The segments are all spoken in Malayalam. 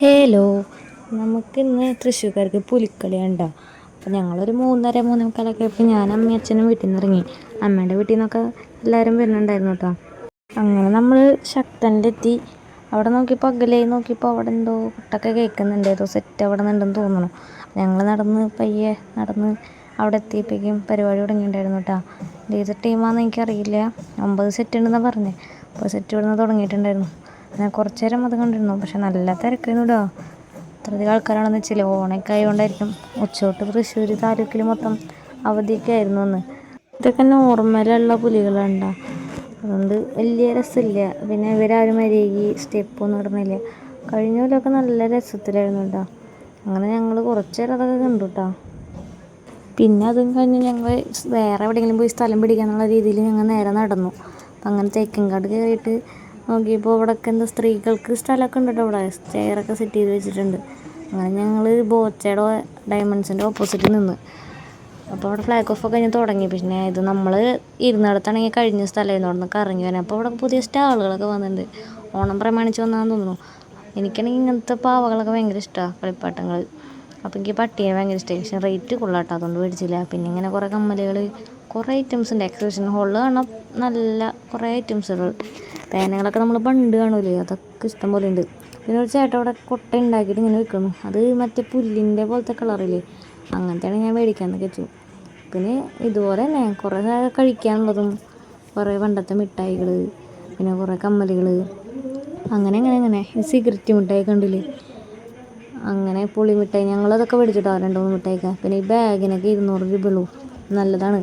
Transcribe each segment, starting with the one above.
ഹലോ നമുക്കിന്ന് തൃശ്ശൂർക്കാർക്ക് പുലിക്കളി ഉണ്ടോ അപ്പോൾ ഞങ്ങളൊരു മൂന്നര മൂന്നേ മുക്കാലൊക്കെ ആയപ്പോൾ ഞാൻ അമ്മയും അച്ഛനും വീട്ടിൽ നിന്ന് ഇറങ്ങി അമ്മേന്റെ വീട്ടിൽ നിന്നൊക്കെ എല്ലാവരും വരുന്നുണ്ടായിരുന്നു കേട്ടോ അങ്ങനെ നമ്മൾ ശക്തനിലെത്തി. അവിടെ നോക്കിയപ്പോൾ അകലേ നോക്കിയപ്പോൾ അവിടെ എന്തോ കുട്ടൊക്കെ കേൾക്കുന്നുണ്ട് ഏതോ സെറ്റ് അവിടെ നിന്നുണ്ടെന്ന് തോന്നണം ഞങ്ങൾ നടന്ന് പയ്യെ നടന്ന് അവിടെ എത്തിയപ്പോഴേക്കും പരിപാടി തുടങ്ങിയിട്ടുണ്ടായിരുന്നു കേട്ടോ ഏത് ടീമാണെന്ന് എനിക്കറിയില്ല. ഒമ്പത് സെറ്റ് ഉണ്ടെന്നാണ് പറഞ്ഞത് അപ്പോൾ സെറ്റ് ഇവിടെ നിന്ന് തുടങ്ങിയിട്ടുണ്ടായിരുന്നു. ഞാൻ കുറച്ച് നേരം അത് കണ്ടിരുന്നു. പക്ഷെ നല്ല തിരക്കായിരുന്നു കേട്ടോ അത്രയധികം ആൾക്കാരാണെന്ന് വെച്ചില്ല ഓണൊക്കെ ആയതുകൊണ്ടായിരിക്കും ഉച്ചോട്ട് തൃശ്ശൂർ താലൂക്കിൽ മൊത്തം അവധിയൊക്കെ ആയിരുന്നു അന്ന്. ഇതൊക്കെ നോർമലുള്ള പുലികളുണ്ടോ. അതുകൊണ്ട് വലിയ രസമില്ല. പിന്നെ ഇവരാരും മര്യാദയ്ക്ക് സ്റ്റെപ്പൊന്നും ഇടുന്നില്ല. കഴിഞ്ഞ പോലൊക്കെ നല്ല രസത്തിലായിരുന്നു കേട്ടോ അങ്ങനെ ഞങ്ങൾ കുറച്ച് നേരം അതൊക്കെ കണ്ടു കേട്ടോ പിന്നെ അതും കഴിഞ്ഞ് ഞങ്ങൾ വേറെ എവിടെയെങ്കിലും പോയി സ്ഥലം പിടിക്കാന്നുള്ള രീതിയിൽ ഞങ്ങൾ നേരെ നടന്നു. അപ്പം അങ്ങനെ തേക്കിൻകാട് കയറിയിട്ട് നോക്കിയപ്പോൾ ഇവിടെയൊക്കെ എന്താ സ്ത്രീകൾക്ക് സ്ഥലമൊക്കെ ഉണ്ട് ഇവിടെ. ചെയറൊക്കെ സെറ്റ് ചെയ്ത് വെച്ചിട്ടുണ്ട്. അങ്ങനെ ഞങ്ങൾ ബോച്ചയുടെ ഡയമണ്ട്സിന്റെ ഓപ്പോസിറ്റ് നിന്ന്. അപ്പോൾ അവിടെ ഫ്ലാഗ് ഓഫ് ഒക്കെ കഴിഞ്ഞ് തുടങ്ങി. പിന്നെ ഇത് നമ്മൾ ഇരുന്നിടത്താണെങ്കിൽ കഴിഞ്ഞ സ്ഥലമായിരുന്നു. അവിടെ നിന്ന് കറങ്ങി വരാൻ. അപ്പോൾ അവിടെ പുതിയ സ്റ്റാളുകളൊക്കെ വന്നിട്ടുണ്ട്. ഓണം പ്രമാണിച്ച് വന്നാന്ന് തോന്നുന്നു. എനിക്കാണെങ്കിൽ ഇങ്ങനത്തെ പാവകളൊക്കെ ഭയങ്കര ഇഷ്ടമാണ് കളിപ്പാട്ടങ്ങൾ അപ്പോൾ എനിക്ക് പട്ടിയെ ഭയങ്കര ഇഷ്ടമായി പക്ഷേ റേറ്റ് കൊള്ളാട്ടോ അതുകൊണ്ട് മേടിച്ചില്ല. പിന്നെ ഇങ്ങനെ കുറേ കമ്മലുകൾ കുറേ ഐറ്റംസ് ഉണ്ട്. എക്സിബിഷൻ ഹോളിൽ കാണാൻ നല്ല കുറേ ഐറ്റംസുകൾ പേനകളൊക്കെ നമ്മൾ പണ്ട് കാണൂലേ? അതൊക്കെ ഇഷ്ടം പോലെ ഉണ്ട് പിന്നെ ഒരു ചേട്ടൻ അവിടെ കൊട്ട ഉണ്ടാക്കിയിട്ട് ഇങ്ങനെ വെക്കുന്നു അത് മറ്റേ പുല്ലിന്റെ പോലത്തെ കളറില്ലേ അങ്ങനത്തെയാണ് ഞാൻ മേടിക്കാമെന്നൊക്കെ വെച്ചു. പിന്നെ ഇതുപോലെ തന്നെ കുറേ കഴിക്കാനുള്ളതും കുറേ പണ്ടത്തെ മിഠായികൾ പിന്നെ കുറേ കമ്മലുകൾ അങ്ങനെ അങ്ങനെ അങ്ങനെ. സിഗരറ്റ് മിഠായി കണ്ടില്ലേ? അങ്ങനെ പുളി മിഠായി ഞങ്ങളതൊക്കെ മേടിച്ചിട്ടോ രണ്ട് മൂന്ന് മിഠായിക്ക്. പിന്നെ ഈ ബാഗിനൊക്കെ ഇരുന്നൂറ് രൂപയുള്ളൂ. നല്ലതാണ്.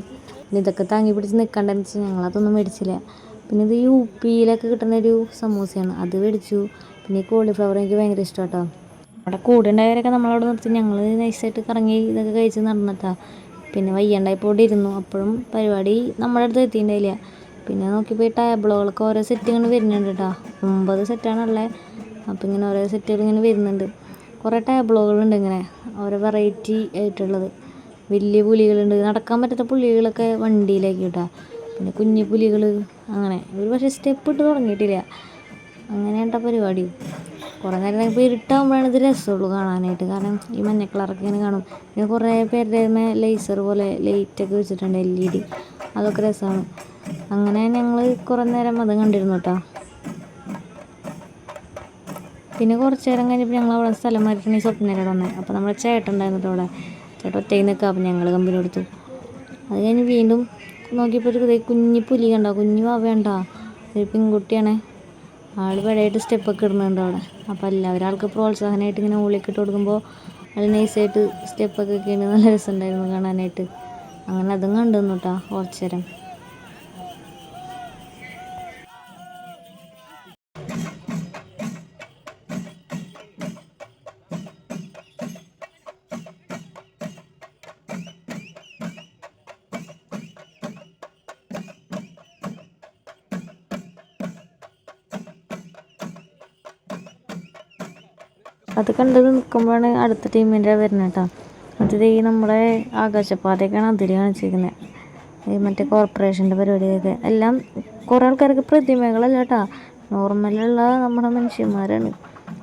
ഇതൊക്കെ താങ്ങി പിടിച്ച് നിൽക്കണ്ടെന്ന് വെച്ചാൽ ഞങ്ങളതൊന്നും മേടിച്ചില്ല. പിന്നെ ഇത് യു പിയിലൊക്കെ കിട്ടുന്ന ഒരു സമൂസയാണ്. അത് മേടിച്ചു പിന്നെ കോളിഫ്ലവർ എനിക്ക് ഭയങ്കര ഇഷ്ടം കേട്ടോ അവിടെ കൂടെ ഉണ്ടായവരൊക്കെ നമ്മളവിടെ നിർത്തി. ഞങ്ങൾ നൈസായിട്ട് കറങ്ങി ഇതൊക്കെ കഴിച്ച് നടന്നിട്ടാ. പിന്നെ വയ്യണ്ടായപ്പോൾ ഇരുന്നു അപ്പോഴും പരിപാടി നമ്മുടെ അടുത്ത് എത്തിയിട്ടുണ്ടായില്ല പിന്നെ നോക്കിയപ്പോൾ ഈ ടേബിളുകളൊക്കെ ഓരോ സെറ്റ് ഇങ്ങനെ വരുന്നുണ്ട് കേട്ടോ ഒമ്പത് സെറ്റാണുള്ളത് അപ്പോൾ ഇങ്ങനെ ഓരോ സെറ്റുകൾ ഇങ്ങനെ വരുന്നുണ്ട്. കുറേ ടേബിളുകളുണ്ട് ഇങ്ങനെ. ഓരോ വെറൈറ്റി ആയിട്ടുള്ളത്. വലിയ പുലികളുണ്ട്. നടക്കാൻ പറ്റാത്ത പുലികളൊക്കെ വണ്ടിയിലേക്ക് കേട്ടോ പിന്നെ കുഞ്ഞു പുലികൾ അങ്ങനെ. ഒരു പക്ഷേ സ്റ്റെപ്പ് ഇട്ട് തുടങ്ങിയിട്ടില്ല. അങ്ങനെയാണ്ട പരിപാടി. കുറേ നേരം ഇപ്പോൾ ഇരുട്ടാകുമ്പോഴാണ് ഇത് രസമുള്ളൂ കാണാനായിട്ട്. കാരണം ഈ മഞ്ഞ കളറൊക്കെ ഇങ്ങനെ കാണും. പിന്നെ കുറേ പേരുടെ ലേസർ പോലെ ലൈറ്റൊക്കെ വെച്ചിട്ടുണ്ട് എൽ ഇ ഡി അതൊക്കെ രസമാണ് അങ്ങനെ ഞങ്ങൾ കുറേ നേരം അത് കണ്ടിരുന്നു കേട്ടോ പിന്നെ കുറച്ച് നേരം കഴിഞ്ഞപ്പോൾ ഞങ്ങൾ അവിടെ സ്ഥലം മാറ്റിയിട്ടാണ് ഈ സ്വപ്നയുടെ വന്നത് അപ്പോൾ നമ്മുടെ ചേട്ടൻ ഉണ്ടായിരുന്നു അവിടെ. ചേട്ടൻ ഒറ്റയിൽ നിൽക്കുക അപ്പോൾ ഞങ്ങൾ കമ്പനി കൊടുത്തു. അത് കഴിഞ്ഞ് വീണ്ടും നോക്കിയപ്പോൾ ഒരു കുഞ്ഞി പുലി കണ്ടോ? കുഞ്ഞു വേണ്ട ഒരു പെൺകുട്ടിയാണ്. ആൾ പഴയായിട്ട് സ്റ്റെപ്പൊക്കെ ഇടുന്നുണ്ട് അവിടെ. അപ്പോൾ എല്ലാവരും ആൾക്ക് പ്രോത്സാഹനമായിട്ട് ഇങ്ങനെ ഉള്ളിലേക്ക് ഇട്ട് കൊടുക്കുമ്പോൾ നല്ല നൈസായിട്ട് സ്റ്റെപ്പൊക്കെ ഇട്ട് നല്ല രസമുണ്ടായിരുന്നു കാണാനായിട്ട്. അങ്ങനെ അതും കണ്ടു കേട്ടോ കുറച്ചു നേരം. അത് കണ്ടത് നിൽക്കുമ്പോഴാണ് അടുത്ത ടീമിന്റെ വരുന്നത് കേട്ടോ. അത് ഈ നമ്മുടെ ആകാശപാതയൊക്കെയാണ് അതിൽ കാണിച്ചിരിക്കുന്നത് ഈ മറ്റേ കോർപ്പറേഷന്റെ പരിപാടിയൊക്കെ. എല്ലാം കുറേ ആൾക്കാർക്ക് പ്രതിമകളല്ല കേട്ടോ. നോർമലുള്ള നമ്മുടെ മനുഷ്യന്മാരാണ്.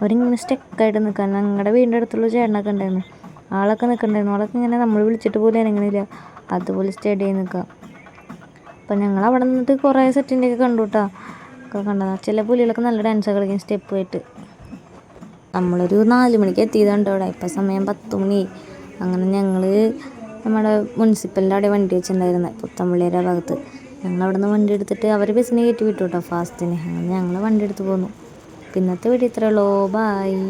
അവരിങ്ങനെ സ്റ്റെക്കായിട്ട് നിൽക്കാൻ. ഞങ്ങളുടെ വീടിന്റെ അടുത്തുള്ള ചേട്ടനൊക്കെ ഉണ്ടായിരുന്നു. ആളൊക്കെ നിൽക്കണ്ടായിരുന്നു. ആളൊക്കെ ഇങ്ങനെ നമ്മൾ വിളിച്ചിട്ട് പോലും അനങ്ങണില്ല അതുപോലെ സ്റ്റഡി ചെയ്ത് നിൽക്കുക. അപ്പം ഞങ്ങൾ അവിടെ നിന്നിട്ട് കുറേ സെറ്റിന്റെയൊക്കെ കണ്ടു കേട്ടോ. ഒക്കെ കണ്ടതാണ് ചില പുലികളൊക്കെ നല്ല ഡാൻസ് കളിക്കും സ്റ്റെപ്പ് ആയിട്ട്. നമ്മളൊരു നാല് മണിക്ക് എത്തിയതുണ്ട് അവിടെ. ഇപ്പം സമയം പത്ത് മണി. അങ്ങനെ ഞങ്ങൾ നമ്മുടെ മുനിസിപ്പലിന്റെ അവിടെ വണ്ടി വെച്ചിട്ടുണ്ടായിരുന്നത് പുത്തമ്പള്ളിയുടെ ഭാഗത്ത്. ഞങ്ങൾ അവിടെ നിന്ന് വണ്ടി എടുത്തിട്ട് അവർ ബസ്സിന് കയറ്റി വിട്ടു കേട്ടോ ഫാസ്റ്റിന്. അങ്ങനെ ഞങ്ങൾ വണ്ടി എടുത്ത് പോന്നു. പിന്നത്തെ വീഡിയോ ഇത്രയുള്ളൂ ബായ്